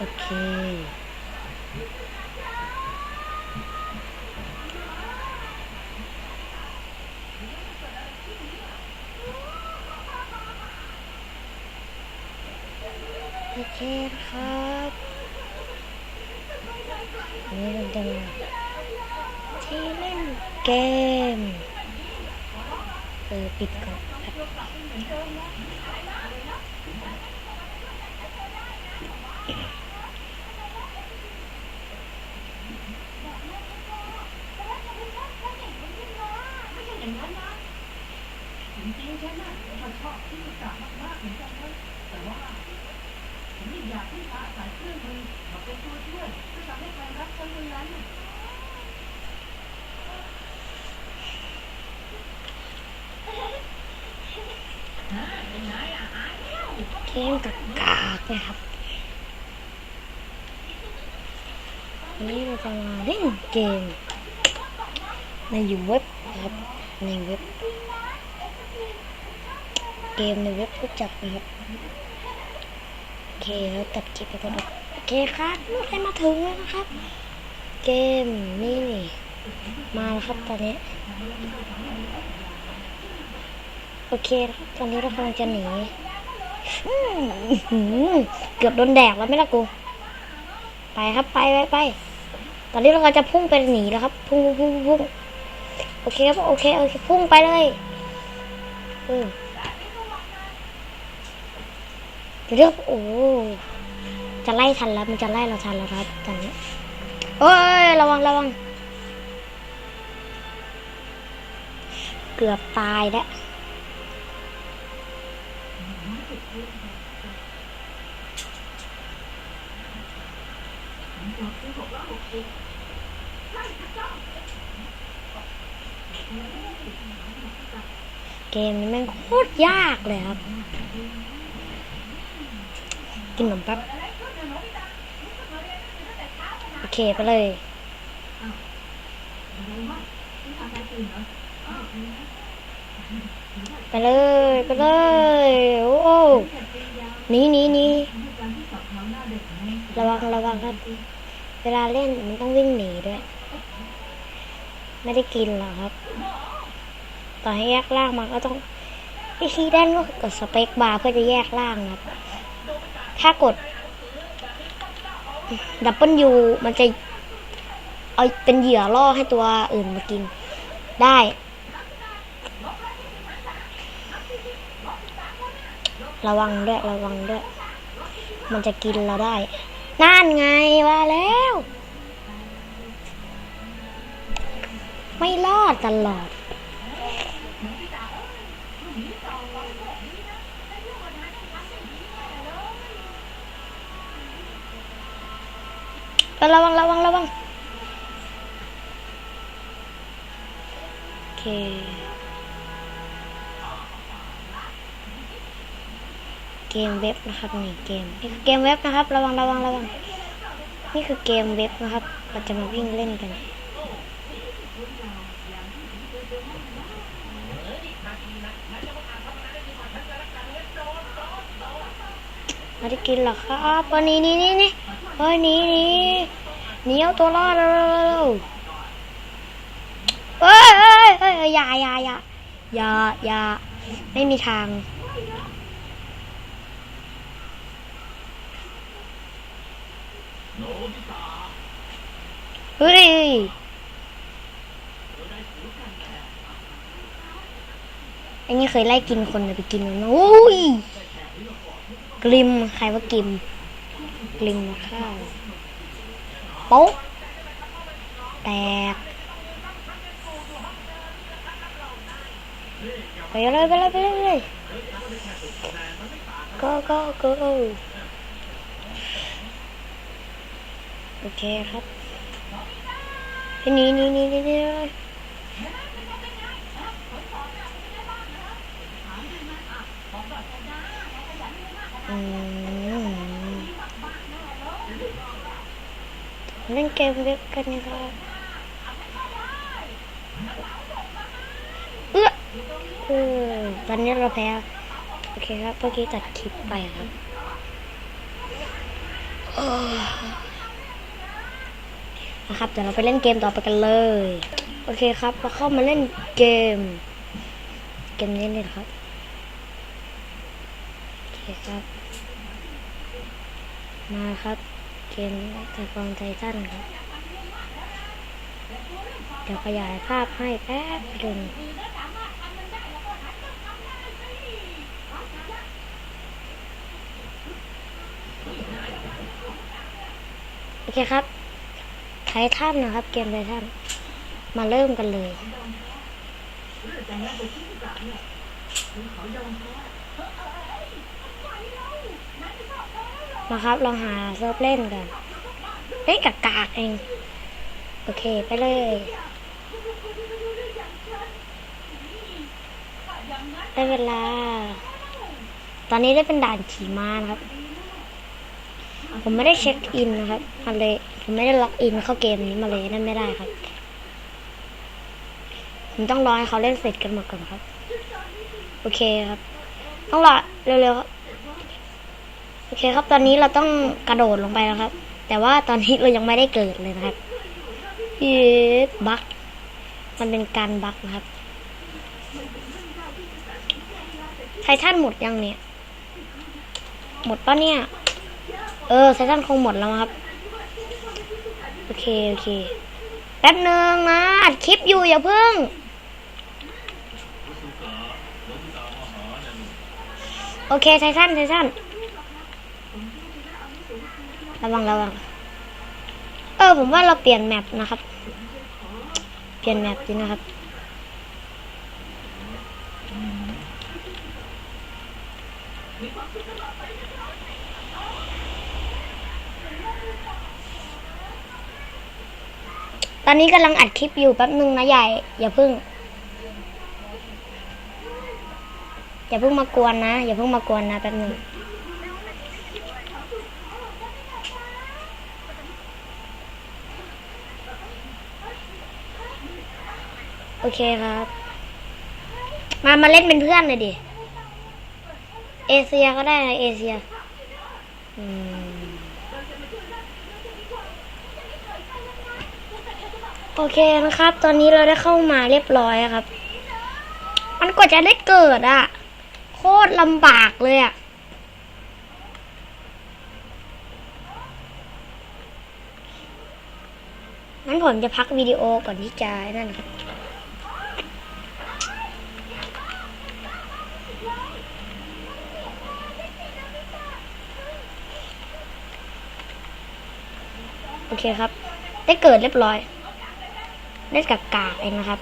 โอเค โอเคครับนี่มันเป็นที่เล่นเกมเออปิดก่อน จริงๆฉันน่ะก็ชอบที่กะมากๆเหมือนกันนะแต่ว่าฉันอยากให้พระสายเครื่องมือมาเป็นตัวช่วยเพื่อทำให้ความรักคนนั้นน่ะเกมกากากนะครับนี่เราจะมาเล่นเกมในยูเว็บครับในเว็บ เกมในเว็บรู้จักนะครับโอเคแล้วตัดคลิปไปก่อนโอเคครับลูกได้มาถึงแล้วนะครับ เกมนี่นี่มาแล้วครับตอนนี้ โอเคครับตอนนี้เรากำลังจะหนีเกือบโดนแดกแล้วไม่ละกู ไปครับไปไปไปตอนนี้เราก็จะพุ่งไปหนีแล้วครับ พุ่งพุ่งพุ่งโอเคครับโอเคโอเคพุ่งไปเลยอืม เดี๋ยวโอ้จะไล่ทันแล้วมันจะไล่เราทันแล้วครับตอนนี้โอ้ยระวังระวังเกือบตายแล้วเกมนี้แม่งโคตรยากเลยครับ กินขนมแป๊บโอเคไปเลยไปเลยไปเลยโอ้โหหนีหนีหนีระวังระวังครับเวลาเล่นมันต้องวิ่งหนีด้วย ไม่ได้กินหรอกครับ ต่อให้แยกล่างมาก็ต้องวิธีด้านก็กดสเปคบาร์เพื่อจะแยกล่างนะครับ ถ้ากดดับเบิลยูมันจะเอาเป็นเหยื่อล่อให้ตัวอื่นมากิน ได้ ระวังด้วยระวังด้วย มันจะกินเราได้ นั่นไงว่าแล้ว ไม่รอดตลอด ระวังระวังระวังโอเคเกมเว็บนะครับนี่เกมนี่คือเกมเว็บนะครับ ระวังระวังระวังนี่คือเกมเว็บนะครับ เราจะมาวิ่งเล่นกันไม่ได้กินหรอกครับวันนี้นี่นี่นี่ เฮ้ยหนีหนีหนีเอาตัวรอดเร็วเฮ้ยเฮ้ยเฮ้ยอย่าอย่าอย่าอย่าอย่าไม่มีทางเฮ้ยอันนี้เคยไล่กินคนเลยไปกินมันนะโอ้ยกลิมใครว่ากิม กลิมมาข้าโป๊ะแตกไปเลยไปเลยไปเลยไปเลย go go go โอเคครับนีหนีหนีหนีหนีเลยอืม เล่นเกมเว็บกันนะครับเอื้อเออตอนนี้เราแพ้ โอเคครับเมื่อกี้ตัดคลิปไปครับนะครับเดี๋ยวเราไปเล่นเกมต่อไปกันเลย โอเคครับเราเข้ามาเล่นเกม เกมนี้เลยครับโอเคครับ มาครับ มไทฟองไททันครับ เดี๋ยวขยายภาพให้แป๊บหนึ่งโอเคครับไททันนะครับ เกมไททันมาเริ่มกันเลย มาครับลองหาเซิร์ฟเล่นกันเฮ้ยกากากๆเอง โอเคไปเลย ได้เวลา ตอนนี้ได้เป็นด่านขี่ม้านะครับ ผมไม่ได้เช็คอินนะครับมาเลย ผมไม่ได้ล็อกอินเข้าเกมนี้มาเลยนั่นไม่ได้ครับ ผมต้องรอให้เขาเล่นเสร็จกันหมดก่อนครับ โอเคครับ ต้องรอเร็วๆ โอเคครับ ตอนนี้เราต้องกระโดดลงไปแล้วครับ แต่ว่าตอนนี้เรายังไม่ได้เกิดเลยนะครับเย้บั๊กมันเป็นการบั๊กนะครับ ไททันหมดยังเนี่ย หมดปะเนี่ย เออ ไททันคงหมดแล้วครับ โอเค โอเค แป๊บนึงนะ อัดคลิปอยู่อย่าเพิ่งโอเคไททันไททัน ระวังระวัง เออผมว่าเราเปลี่ยนแมปนะครับ เปลี่ยนแมปดีนะครับ ตอนนี้กำลังอัดคลิปอยู่แป๊บนึงนะใหญ่ อย่าเพิ่ง อย่าเพิ่งมากวนนะ อย่าเพิ่งมากวนนะแป๊บนึง โอเคครับ มามาเล่นเป็นเพื่อนเลยดิ เอเชียก็ได้นะเอเชียโอเคนะครับ ตอนนี้เราได้เข้ามาเรียบร้อยครับ มันกว่าจะได้เกิดอะโคตรลำบากเลยอะงั้นผมจะพักวิดีโอก่อนที่จะนั่นครับ เคครับ ได้เกิดเรียบร้อย ได้กากกากเองนะครับ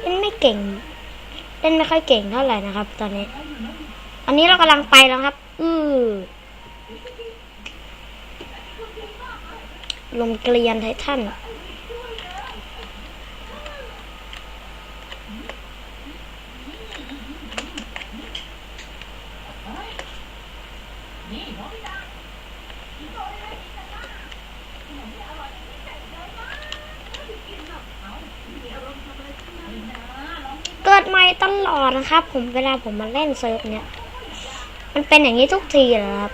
เล่นไม่เก่ง เล่นไม่ค่อยเก่งเท่าไหร่นะครับ ตอนนี้ อันนี้เรากำลังไปแล้วครับ อือลมเกลียนไททัน เกิดใหม่ ตลอดนะครับ ผมเวลาผมมาเล่นเซิร์ฟเนี่ย มันเป็นอย่างนี้ทุกทีเลยครับ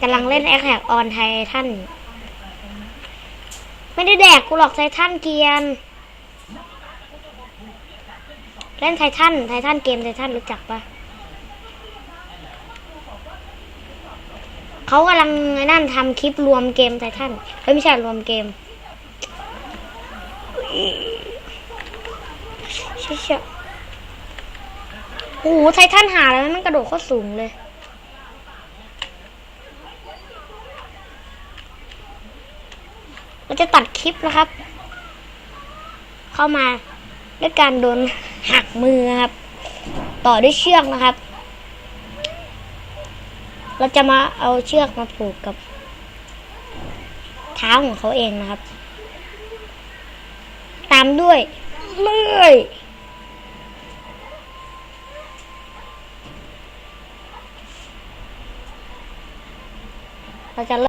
กำลังเล่นแอคแท็กออนไททันไม่ได้แดกกูหรอกไททันเกียน เล่นไททันไททันเกมไททันรู้จักปะเขากำลังนั่นทำคลิปรวมเกมไททันเฮ้ยไม่ใช่รวมเกม เชี่ยเชี่ยโอ้โหไททันหาแล้วมันกระโดดโคตรสูงเลย เราจะตัดคลิปนะครับ เข้ามาด้วยการโดนหักมือครับ ต่อด้วยเชือกนะครับ เราจะมาเอาเชือกมาผูกกับ เท้าของเขาเองนะครับ ตามด้วยเลื่อย Pakai